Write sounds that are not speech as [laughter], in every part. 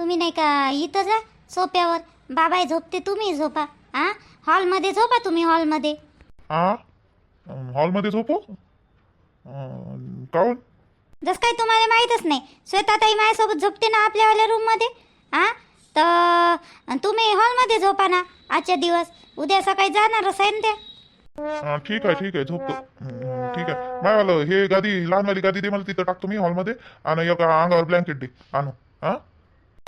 तुम्ही नाही का इथं जा सोप्यावर? बाबाई झोपते तुम्ही झोपा. हा हॉलमध्ये झोपा तुम्ही हॉलमध्ये. हा हॉलमध्ये झोपू? अं, काहून? जसं काही तुम्हाला माहीतच नाही श्वेताताई माझ्यासोबत झोपते ना आपल्यावाल्या रूममध्ये? हा तर तुम्ही हॉलमध्ये झोपा ना आजच्या दिवस. उद्या सकाळी जाणारच आहे ना त्या हा, ठीक आहे ठीक आहे झोपतो. ठीक आहे. मायवालं हे गादी लहानवाली गादी दे मला तिथं टाकतो मी हॉलमध्ये. आणि एका अंगावर ब्लँकेट दे. आणू. हा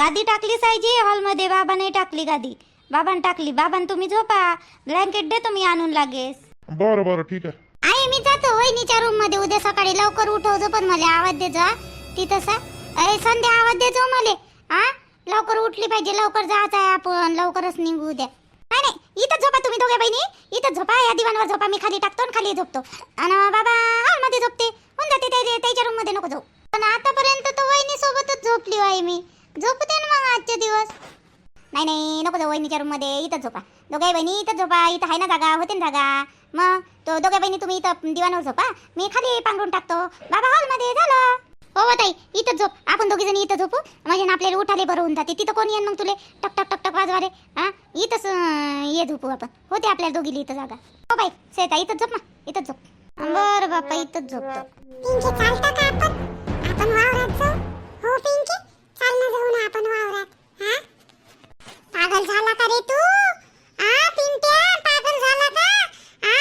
गादी टाकली सायजी हॉलमध्ये बाबा नाही टाकली गादी. बाबान टाकली. बाबान तुम्ही झोपा. ब्लँकेट दे तुम्ही आणून लागेस बरं बरं ठीक आहे. आई मी जातो. वहिनीच्या रूममध्ये उद्या सकाळी लवकर उठवतो पण मला आवाज दे जा. तिथं सा अरे संध्या आवाज दे जो मला. हा लवकर उठली पाहिजे. लवकर जायचं आहे आपण. लवकरच निघू उद्या नाही नाही. इथं झोपा तुम्ही दोघे बहिणी. इथं झोपा. या दिवाणवर झोपा. मी खाली टाकतो आणि खाली झोपतो. आणि बाबा मध्ये झोपते. होऊन जाते. त्या- त्याच्या रूममध्ये नको जाऊ. पण आतापर्यंत तर वहिनी सोबतच झोपली आहे मी. झोपते ना मग आजचे दिवस? नाही नाही नको जाऊ वहिनीच्या रूममध्ये इथंच झोपा. दोघे बहिणी इथंच झोपा इथं आहे ना जागा होते ना जागा. मग तो दोघे बहिणी तुम्ही इथं दिवाणवर झोपा. मी खाली पांघरून टाकतो. बाबा हॉलमध्ये झालं. हो, हो ताई इथंच झोप. आपण दोघी जणी इथं झोपू. म्हणजे ना आपल्याला उठाले बरं होऊन जाते. तिथं कोण येईन मग तुले? टक टक टक टक वाजवारे हा? इथंच ये झोपू आपण. होते आपल्याला दोघीला इथं जागा. हो बाई सेता इथंच झोप ना. इथंच झोप. बरं बापा इथंच झोपतो. पिंकी चालतं का आपण? आपण वावरात जाऊ. हो पिंकी चाल ना जाऊ ना आपण वावरात हा पागल झाला का रे तू आ पिंट्या पागल झाला का आ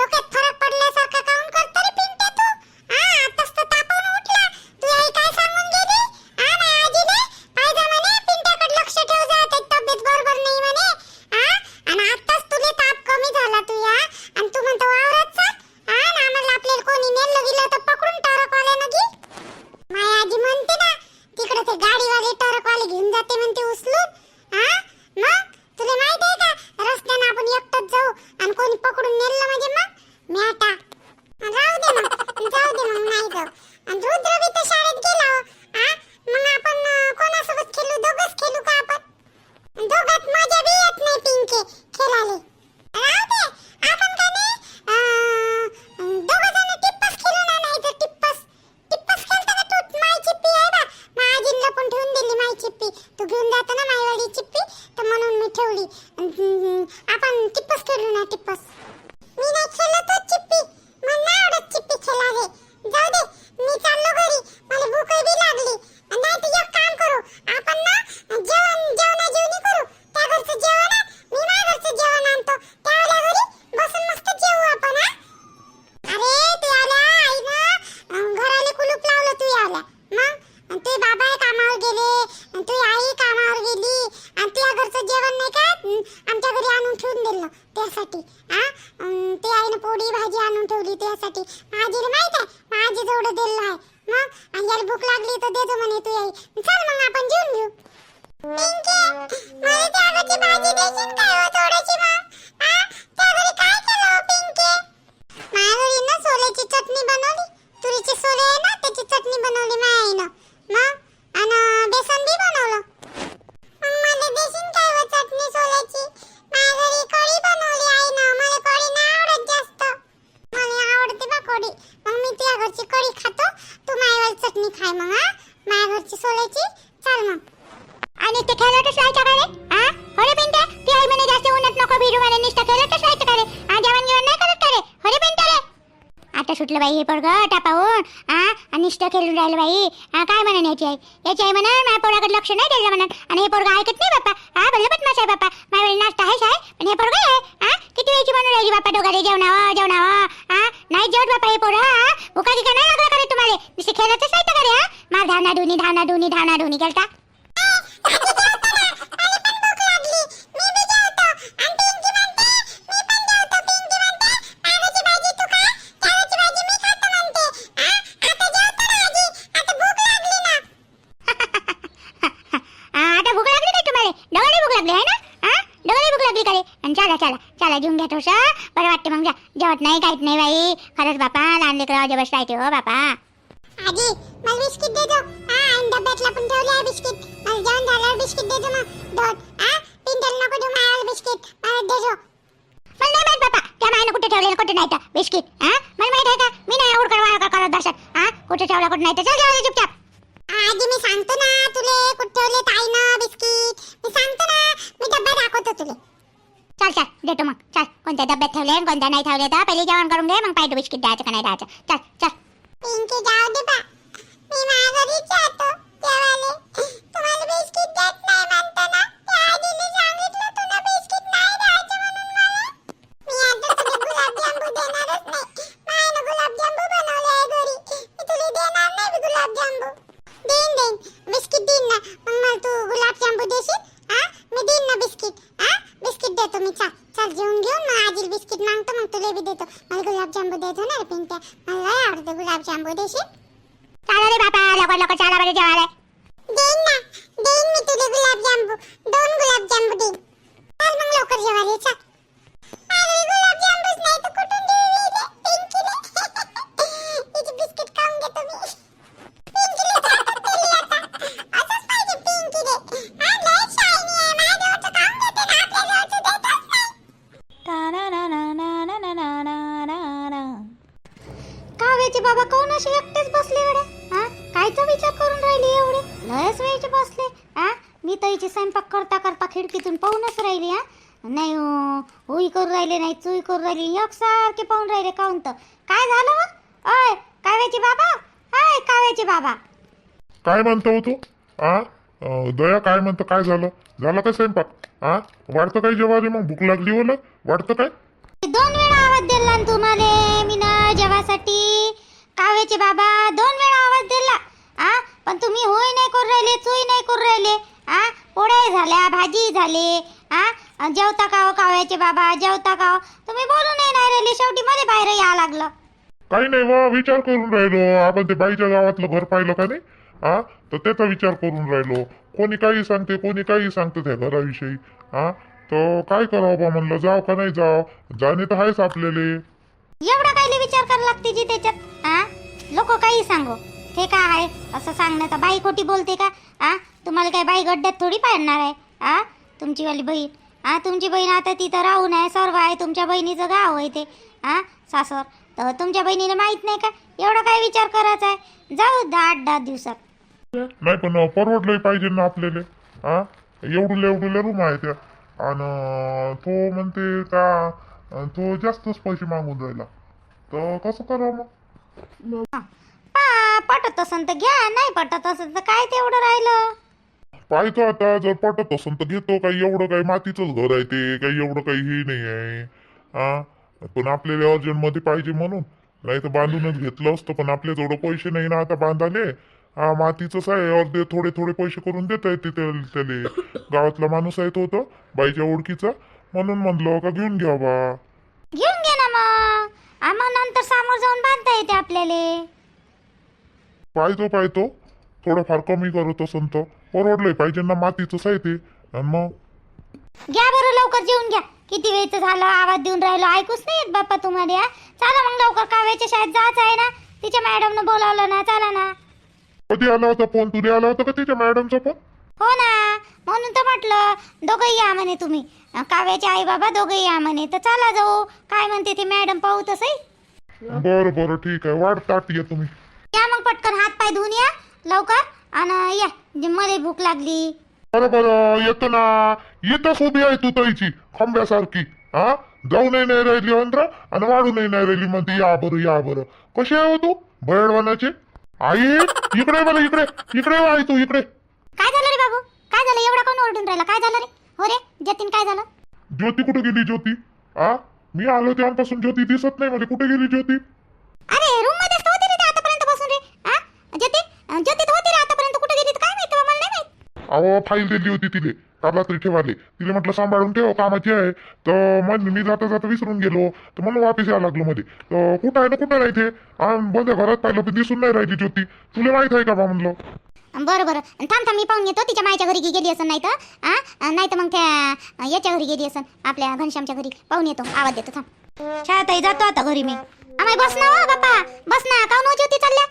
डोक्यात फरक पडल्यासारखं काऊन करतो रे पिंट्या तू आ आताच तर तापून उठला तू आई काय सांगून गेली आ नाही आजीने पाहिजे म्हणे पिंट्याकडे लक्ष ठेव जा त्याची तब्येत बरोबर नाही म्हणे आ आणि आताच तुले ताप कमी झाला तू या आणि तू म्हणतो वावरात चाल आ ना आम्हाला आपल्याला कोणी नेलं गेलं तर पकडून टारकवाल्यानं घे माया आजी म्हणते ना तिकडे ते गाडीवाले ट्रकवाले घेऊन जाते म्हणते उचलून हा मग तुला माहीत आहे का रस्त्यानं आपण एकटंच जाऊ आणि कोणी पकडून नेलं म्हणजे मग म्याटा राहू दे मग जाऊ दे मग नाही जाऊ आणि रुद्र बी तर शाळेत गेला हो. हा मग आपण अं, कोणासोबत खेळू दोघच खेळू का आपण दोघात मजा बी येत नाही पिंके खेळाले राहू दे आपण का नाही अं, दोघं जण टिप्पस खेळू ना नाही तर टिप्पस टिप्पस खेळता का तू माय चिप्पी आहे बा माझीला पण ठेवून दिली माय चिप्पी तू घेऊन जातो ना मायवाली चिप्पी तर म्हणून मी ठेवली अं, आपण टिप्पस खेळू ना टिप्पस मी नाही खेळत हो चिप्पी मला नाही आवडत चिप्पी खेळाले जाऊ दे मी चाललो घरी मला भूक बी लागली नाही तर एक काम करू आपण ना जेवण जेवणा जेवणी करू त्या घरचं जेवण आण, मी माझ्या घरचं जेवण आणतो त्यावेळेला घरी बसून मस्त जेवू आपण हा अरे तू आला आई ना अं, घराले कुलूप लावलं तू आला मग अन् ते बाबा कामावर गेले अन् तू आई कामावर गेली आणि तुझ्या घरचं जेवण नाही का अं, आमच्या घरी आणून ठेवून दिलं त्यासाठी हा अं, ते आईनं पोळी भाजी आणून ठेवली त्यासाठी माझीला माहीत आहे माझी जेवढं दिलं आहे मग आणि याला भूक लागली तर देतो म्हणे तू आई चल मग आपण जेवून घेऊ. पिंके मला त्या भाजी देशील काय हो थोडीशी मग? आ? त्या घरी काय केलं हो माझ्या घरी ना सोल्याची चटणी बनवली. तुरीची सोले आहे ना त्याची चटणी बनवली माझ्या आईनं मग? आणि बेसन बी बनवलं. मग मला देशील काय हो चटणी सोल्याची? माझ्या घरी कढी बनवली आईनं. मला कढी नाही आवडत जास्त. मला आवडते बा कढी मग मी तुझ्या घरची कढी खातो. खाय मग हा? माझ्या घरची सोल्याची? चाल मग. आणि ते खेळतच राहायचं का रे? हा? हो अरे पिंट्या ती आई म्हणे जास्त उन्हात नको भिडू मला निष्ठा खेळतच राहायचं का रे? हा जेवण जेवण नाही करत का रे? हो अरे पिंट्या रे. आता सुटलं बाई हे पोरग टापाहून हा? आणि नुसतं खेळून राहिलं बाई. हा काय म्हणा याची आई? याची आई म्हणा माझ्या पोराकडे लक्ष नाही द्यायचं म्हणा आणि हे पोरग ऐकत नाही बाप्पा. हा भले बदमाश आहे बाप्पा. माझ्या वेळी नाश्ता आहे आहे पण हे पोरग आहे हा? किती वेळची म्हणून राहिली बाप्पा दोघांनी? जेवणावं जेवणावं. नाही जेवत बापा हे पोरं हा? भुका गिका नाही लागला करे तुम्हाला? नुसते खेळतच राहायचं का रे हा? मार धाना धुनी धाना धुनी धाना धुनी केलता डोळे भूक लागली का रे? आणि चला चला चला जेवून घ्या थोडंसं. बरं वाटतं मग जा. जेवत नाही काहीच नाही बाई. खरंच बापा लहान लेकरं अजबच राहते हो बापा. आजी मला बिस्किट दे दो हा आणि डब्यातला पण ठेवले आहे बिस्किट. मला जेवण झाल्यावर बिस्किट दे दो मग. दोन हा पिंटल नको देऊ बिस्किट. मला दे दो मला नाही माहीत बापा. त्या मायनं कुठे ठेवलेलं कुठे नाही तर बिस्किट हा? मला माहीत आहे का? मी नाही आवड करवा करत हा? कुठे ठेवलं कुठे नाही तर चल चुपचाप. आजी मी सांगतो ना तुला कुठे ठेवले देतो मग चल कोणत्या डब्यात ठेवले कोणत्या नाही ठेवले तर पहिले जेवण करून घे मग पाहिजे बिस्किट द्यायचं का नाही द्यायचं चल चल पिंकी जाऊ दे बा मी माझ्या जातो तुम्हाला बिस्किट देत नाही म्हणतो ना त्या आजीने सांगितलं तुला बिस्किट नाही द्यायचं म्हणून मला मी आता तुला गुलाबजामू देणारच नाही मायनं गुलाबजामू बनवले आहे घरी मी तुला देणार नाही गुलाबजामू देईन देईन बिस्किट देईन ना मग मला तू गुलाबजामू देशील करून राहिली. एकसारखे पाहून राहिले काहून तर काय झालं? अय काव्याचे बाबा? अय काव्याचे बाबा. काय म्हणतो हो तू? आ? अं, दया काय म्हणतो? काय झालं? झालं काय स्वयंपाक? आ? वाटतं काय जेवायला मग? भूक लागली होला वाटतं काय? दोन वेळा आवाज दिला ना तुम्हाला मी ना जेवासाठी. काव्याचे बाबा दोन वेळा आवाज दिला. आ? पण तुम्ही होय नाही करून राहिले चोई नाही करून राहिले. आ? पोळ्या झाल्या भाजी झाले. आ? जेवता का हो काव्याचे बाबा? जेवता का हो? तुम्ही बोलून नाही राहिले शेवटी मध्ये बाहेर या लागलं. काही नाही वा विचार करून राहिलो. आपण ते बाईच्या गावातलं घर पाहिलं का नाही? हा तर त्याचा विचार करून राहिलो. कोणी काही सांगते कोणी काही सांगते त्या घराविषयी. हा तर काय करावं बा म्हणलं जाव का नाही जाव? जाणे तर आहेच आपल्याला. एवढा काही विचार करायला लागते जी त्याच्यात? आ? लोक काही सांगो. ते काय आहे? असं सांगण्याचा बाई खोटी बोलते का? आ? तुम्हाला काय बाई गड्ड्यात थोडी पाडणार आहे? आ? तुमची वाली बहीण. आ तुमची बहीण आता तिथं राहून आहे सर्व आहे तुमच्या बहिणीचं गाव आहे ते. आ सासर. तर तुमच्या बहिणीला माहीत नाही का? एवढा काय विचार करायचा आहे? जाऊ दहा आठ दहा दिवसात. नाही पण परवडलंही पाहिजे ना आपल्याला. हा एवढुल्या एवढुल्या रूम आहे त्या. आणि तो म्हणते का तो जास्तच पैसे मागून राहिला. तर कसं करावं मग? पटत असन तर घ्या नाही पटत असेल तर काय तेवढं राहिलं? पाहतो आता जर पटत असेल तर घेतो. काही एवढं काही मातीचंच घर आहे ते काही एवढं काही हे नाही आहे. हा पण आपल्याला अर्जंटमध्ये पाहिजे म्हणून. नाही तर बांधूनच घेतलं असतं पण आपल्या जवळ पैसे नाही ना आता बांधाले हा मातीचंच आहे अर्धे थोडे थोडे पैसे करून देत आहे तिथे त्याले. गावातला माणूस आहे तो होता बाईच्या ओळखीचा. म्हणून म्हणलं का घेऊन घ्या बा घेऊन घे ना मग. आम्हा नंतर समोर जाऊन बांधता येते आपल्याला. पाहतो पाहतो. थोडंफार कमी करत असन तर. परवडलंय पाहिजे ना मातीचंच आहे ते. आणि मग? घ्या बरं लवकर जेवून घ्या. किती वेळचं झालं आवाज देऊन राहिलो ऐकूच नाही येत बाप्पा तुम्हाला? चला मग लवकर काव्याच्या शाळेत जायचं आहे ना. तिच्या मॅडमनं बोलावलं ना चला ना. कधी आला होता फोन? तुला आला होता का तिच्या मॅडमचा फोन? हो ना. म्हणून तर म्हटलं दोघंही या म्हणे तुम्ही. अं, काव्याचे आई बाबा दोघंही या म्हणे. तर चला जाऊ. काय म्हणते ते मॅडम पाहू तसंही? बरं बरं ठीक आहे. वाट ताट ये तुम्ही. या मग पटकन हात पाय धुवून या. लवकर. आणि या मला भूक लागली. बरं बरं येतो ना. येतच उभी आहे तू तईची खांब्यासारखी. हा? जाऊनही नाही राहिली अंध्र आणि वाढूनही नाही राहिली म्हणते या बरं या बरं. कशी आहे हो तू भयडवानाची आई इकडे बरं इकडे इकडे आई तू इकडे. काय झालं रे बाबू? काय झालं? एवढा कोण ओरडून राहिला? काय झालं रे? हो रे जतीन काय झालं? ज्योती कुठे गेली ज्योती? हा मी आलो तेव्हापासून ज्योती दिसत नाही मला कुठे गेली ज्योती अरे रूम मध्येच तर होती रे ते आतापर्यंत बसून रे हा ज्योती अं, ज्योती तर होती रे आतापर्यंत कुठे गेली तर काय माहिती बा, मला नाही माहीत अहो फाईल दिली होती तिले काल रात्री ठेवाले. तिला म्हटलं सांभाळून ठेव कामाची आहे. तर मग मी जाता जाता विसरून गेलो. तर म्हणून वापिस यायला लागलो मध्ये. तर कुठं आहे ना कुठं नाही ते बंद घरात पाहिलं पण दिसून नाही राहिली ज्योती तुला माहीत आहे का बा म्हणलं? बरं बरं. थांब थांब मी पाहून येतो तिच्या मायच्या घरी गेली असं नाही तर नाही तर मग त्या याच्या घरी गेली असं आपल्या घनश्यामच्या घरी. पाहून येतो. आवाज देतो थांब. शाळेतही जातो आता घरी मी. आम्ही बस ना हो बाप्पा. बस ना. काऊन होती होती चालल्या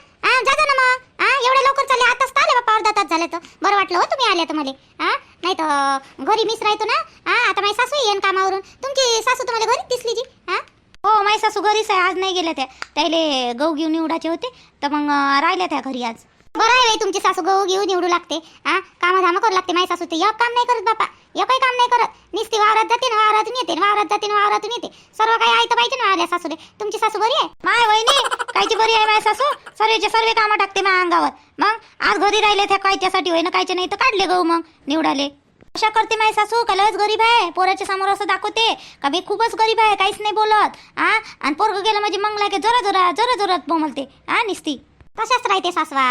जा ना मग. एवढ्या लवकर चालले. आताच तर आले बाप्पा अर्धा तास झाले तर. बरं वाटलं हो तुम्ही आल्या तर मला. हा? नाही तर घरी मिस राहतो ना. हा आता माझी सासू येईन कामावरून. तुमची सासू तुम्हाला घरी दिसली जी हा? हो माझी सासू घरीच आहे आज नाही गेल्या त्या. त्याले गहू घेऊन निवडाचे होते. तर मग राहिल्या त्या घरी आज. बरं आहे तुमची सासू गहू घेऊन निवडू लागते. हा कामं धामं करू लागते माझी सासू ते एक काम नाही करत बापा. एकही काम नाही करत. नुसती वावरात जाते ना वावरातून येते वावरात जाते ना वावरातून येते. सर्व काही आहे तर पाहिजे ना आल्या सासूने तुमची सासू बरी आहे? माय वहिनी कायची बरी आहे माझी सासू? सर्वेचे सर्व कामं टाकते माझ्या अंगावर. मग आज घरी राहिले त्या कायच्यासाठी होईना कायचे नाही तर काढले गहू मग निवडाले. अशा करते माझी सासू का गरीब आहे? पोराच्या समोर असं दाखवते का मी खूपच गरीब आहे काहीच नाही बोलत. हा आणि पोरग गेलं म्हणजे मग लागे जोरा जोरा जोरा जोरात बोमलते हा निसती. तशाच राहते सासवा.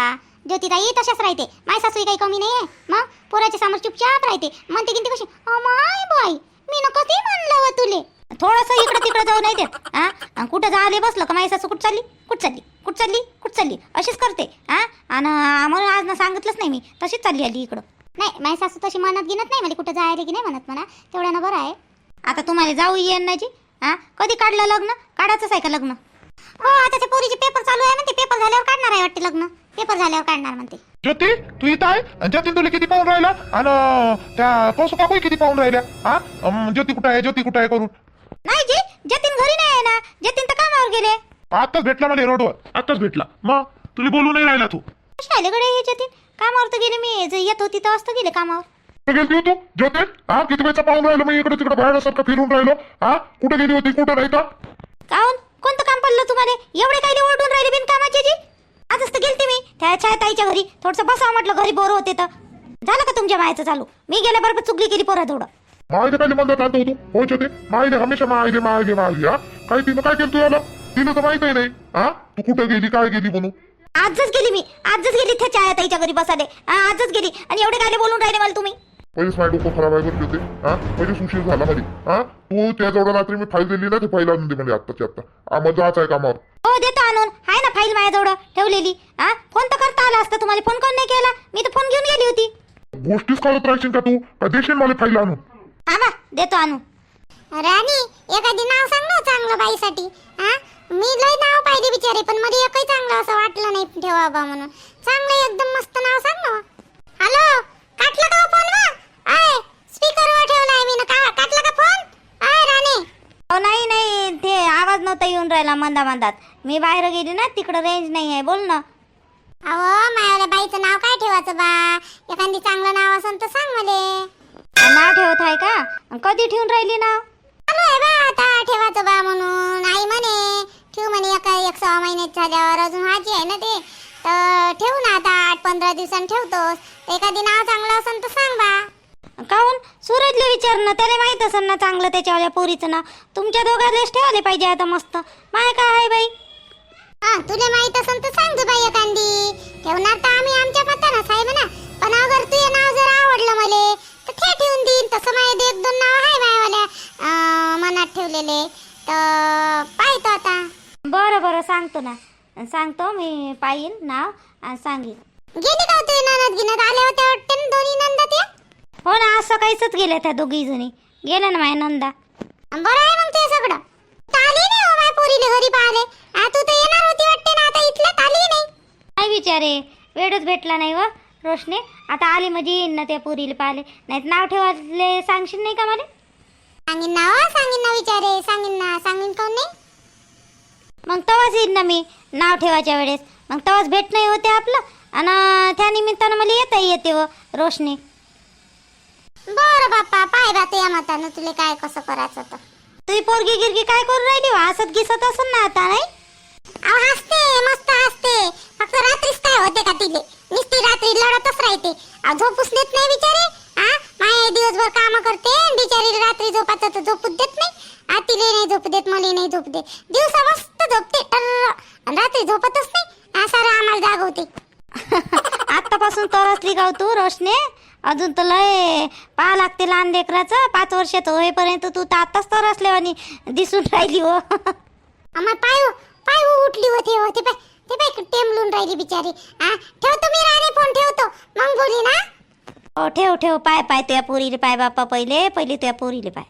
ज्योतिताई तशाच राहते. माय सासू काही कमी नाही आहे मग? पोराच्या समोर चुपचाप राहते. म्हणते की ती कशी अमाय बाई मी न कधी म्हणलं व तुले. थोडस इकडे तिकडे जाऊ नाही देत हा कुठं जाले बसलं का माझी सासू? कुठं चालली? कुठं चालली? कुठं चालली? कुठं चालली? अशीच करते हा आणि आम्हाला आज ना सांगितलंच नाही मी. तशीच चालली आली इकडं. नाही माझी सासू तशी मनात गिनत नाही मला कुठं जायला की नाही म्हणत म्हणा. तेवढ्यानं बरं आहे. आता तुम्हाला जाऊ येईन नाची हा कधी काढलं लग्न? काढायचंच आहे का लग्न? हो आता त्या पोरीचे पेपर चालू आहे म्हणते पेपर झाल्यावर काढणार आहे वाटते लग्न. पेपर झाल्यावर काढणार म्हणते. ज्योती तू इथं आहे? जतीन तुला किती पाहून राहिला आणि त्या कसं काकू किती पाहून राहिल्या? हा? अं, ज्योती कुठं आहे? ज्योती कुठं आहे करून? नाही जी जतीन घरी नाही आहे ना. जतीन तर कामावर गेले. आताच भेटला मला रोडवर आताच भेटला. मग तुला बोलू नाही राहिला तू. शाले गडे हे जतीन कामावर तर गेले मी. जे येत होती तर असतं गेले कामावर. कुठे गेली होती तू ज्योती? हा किती वेळचा पाहून राहिलो मी इकडे तिकडे बाहेर सारखं फिरून राहिलो. हा कुठे गेली होती कुठं नाही तर? काऊन कोणतं काम पडलं तुम्हाला? एवढे काही ओरडून राहिले बिनकामाचे जी? आजच तर गेलते मी. त्या ताईच्या घरी थोडस बसा म्हटलं घरी बोर होते तर. झालं का तुमच्या मायाचं चालू? मी गेल्याबरोबर चुकली केली पोरा थोडं. मायले काय म्हणतात आणतो तू? हो ज्योती मायले हमेशा मायले मायले मायले हा? काय तिनं काय केलं तू याला तिनं तर माहीत नाही हा? तू कुठं गेली काय गेली म्हणून? आजच गेली मी. आजच गेली त्या छाया ताईच्या घरी बसाले आजच गेली. आणि एवढे काय बोलून राहिले मला तुम्ही. पहिलेच माझं डोकं खराब आहे होते हा? पहिलेच उशीर झाला मध्ये हा? तू त्याजवळ रात्री मी फाईल दिली ना ते फाईल आणून दे म्हणजे आत्ताच्या आत्ता. आम्हाला जायचं आहे कामावर. हो देतो आणून. आहे ना फाईल माझ्याजवळ ठेवलेली. हा फोन तर करता आला असता तुम्हाला. फोन कोण नाही केला? मी तर फोन घेऊन गेली होती. गोष्टीच काढत राहशील का तू? का देशील मला फाईल आणून? थांबा देतो आणून. राणी एखादी नाव सांग ना चांगलं बाईसाठी. हा मी लय नाव पाहिले बिचारे पण मला एकही चांगलं असं वाटलं नाही ठेवा बा म्हणून. चांगलं एकदम मस्त नाव सांग ना. हॅलो काटलं का फोन वा आय स्पीकर वर ठेवलाय मी ना. का काटला का फोन आय राणी हो नाही नाही ते आवाज नव्हता येऊन राहिला मंदा मंदात. मी बाहेर गेली ना तिकडं रेंज नाही आहे. बोल ना. अहो मायावाल्या बाईचं नाव काय ठेवायचं बा? एखादी चांगलं नाव असेल तर सांग मले. नाव ठेवत आहे का? कधी ठेवून राहिली नाव? चालू आहे बा आता ठेवायचं बा म्हणून. आई म्हणे ठेवू म्हणे एका एक सहा महिन्यात झाल्यावर अजून व्हायची आहे ना ते. तर ठेवू ना आता आठ पंधरा दिवसांनी ठेवतोस. एखादी नाव चांगलं असेल तर सांग बा. सूरजला विचारणं त्याला माहीत असेल ना चांगलं त्याच्यावाल्या पोरीचं नाव. तुमच्या दोघांनाच ठेवायला पाहिजे आता मस्त. माय काय आहे बाई? हा तुला माहीत असेल तर सांग बाई एखादी. ठेवणार तर आम्ही आमच्या मतानच आहे म्हणा पण अगर तुझे नाव जर आवडलं मले तर ते ठेवून देईन. तसं माझे एक दोन नाव आहे मायावाल्या मनात ठेवलेले. तर पाहतो आता. बरं बरं सांगतो ना. सांगतो मी पाहिन नाव आणि सांगेन. गेली का तुझी ननद बघायचंच गेल्या त्या दोघी जणी. गेल्या ना माझ्या नंदा. बरं आहे मग ते सगळं. तर आली नाही हो माय पोरीले घरी पाहिले आ तू तर येणार होती वाटते ना आता इथल्यात आली नाही. काय विचारे वेळच भेटला नाही व रोशने. आता आली म्हणजे येईन ना त्या पोरीला पाहिले नाहीत नाव ठेवायले सांगशील नाही का मला? सांगीन ना हो, सांगीन ना विचारे. सांगीन ना सांगीन कोण नाही? मग तेव्हाच येईन ना मी नाव ठेवायच्या वेळेस. मग तेव्हाच भेट नाही होते आपलं. आणि त्या निमित्तानं मला येता येते व रोशनी. बरं बाप्पा पाय बा तुझ्या मतानं तुला काय कसं करायचं तर तुझी पोरगी गिरगी काय करून राहिली व? हसत गिसत असेल ना आता नाही? अहो हसते मस्त हसते. फक्त रात्रीच काय होते का तिले? नुसती रात्री लढतच राहते. अहो झोपूच देत नाही बिचारे. आ माय दिवसभर काम करते बिचारी रात्री झोपाचं तर झोपूच देत नाही. आ तिले नाही झोपू देत मला नाही झोपू देत. दिवसा मस्त झोपते. टर्र. आणि रात्री झोपतच नाही. आ सारं आम्हाला जागवते. [laughs] आतापासून तरसली गाव तू रोशने अजून तर लय पाहा लागते लहान लेकराचं. पाच वर्षाचं होईपर्यंत तू तर आताच तरसले आणि दिसून राहिली हो. आम्हाला पाय पाय उठली होती होते पाय ते पाय टेमलून राहिली बिचारी. आ ठेवतो मी राणे फोन ठेवतो. मग बोली ना. हो ठेव ठेव. पाय पाय तुया पोरीले पाय बाप्पा पहिले पहिले तुया पोरीले पाय.